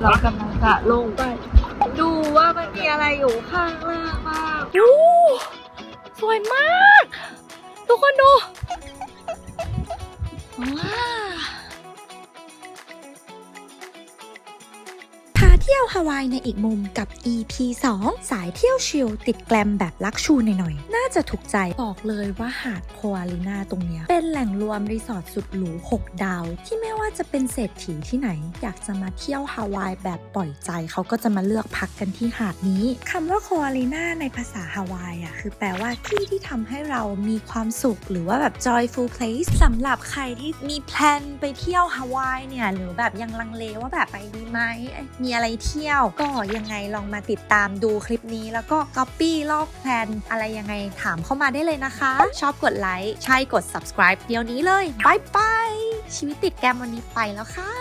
เรากำลังจะลงไป ดูว่ามันมีอะไรอยู่ข้างล่างบ้างดู สวยมาก ทุกคนดู ที่ยวฮาวายในอีกมุมกับ EP 2 สายเที่ยวชิลติดแกลมแบบลักชูหน่อยๆ น่าจะถูกใจบอกเลยว่าหาดโคอาลินาตรงเนี้ย เป็นแหล่งรวมรีสอร์ทสุดหรู 6 ดาว ที่ไม่ว่าจะเป็นเศรษฐีที่ไหน อยากจะมาเที่ยวฮาวายแบบปล่อยใจเขาก็จะมาเลือกพักกันที่หาดนี้คำว่าโคอาลินาในภาษาฮาวายอะคือแปลว่าที่ที่ทำให้เรามีความสุขหรือว่าแบบ joyful place สำหรับใครที่มีแพลนไปเที่ยวฮาวายเนี่ยหรือแบบยังลังเลว่าแบบไปดีไหมมีอะไรเที่ยว ก็ยังไงลองมาติดตามดูคลิปนี้ แล้วก็ก๊อปปี้ลอกแพลนอะไรยังไงถามเข้ามาได้เลยนะคะ ชอบกดไลค์ใช่กด subscribe เดี๋ยวนี้เลยบายบายชีวิตติดแกมวันนี้ไปแล้วค่ะ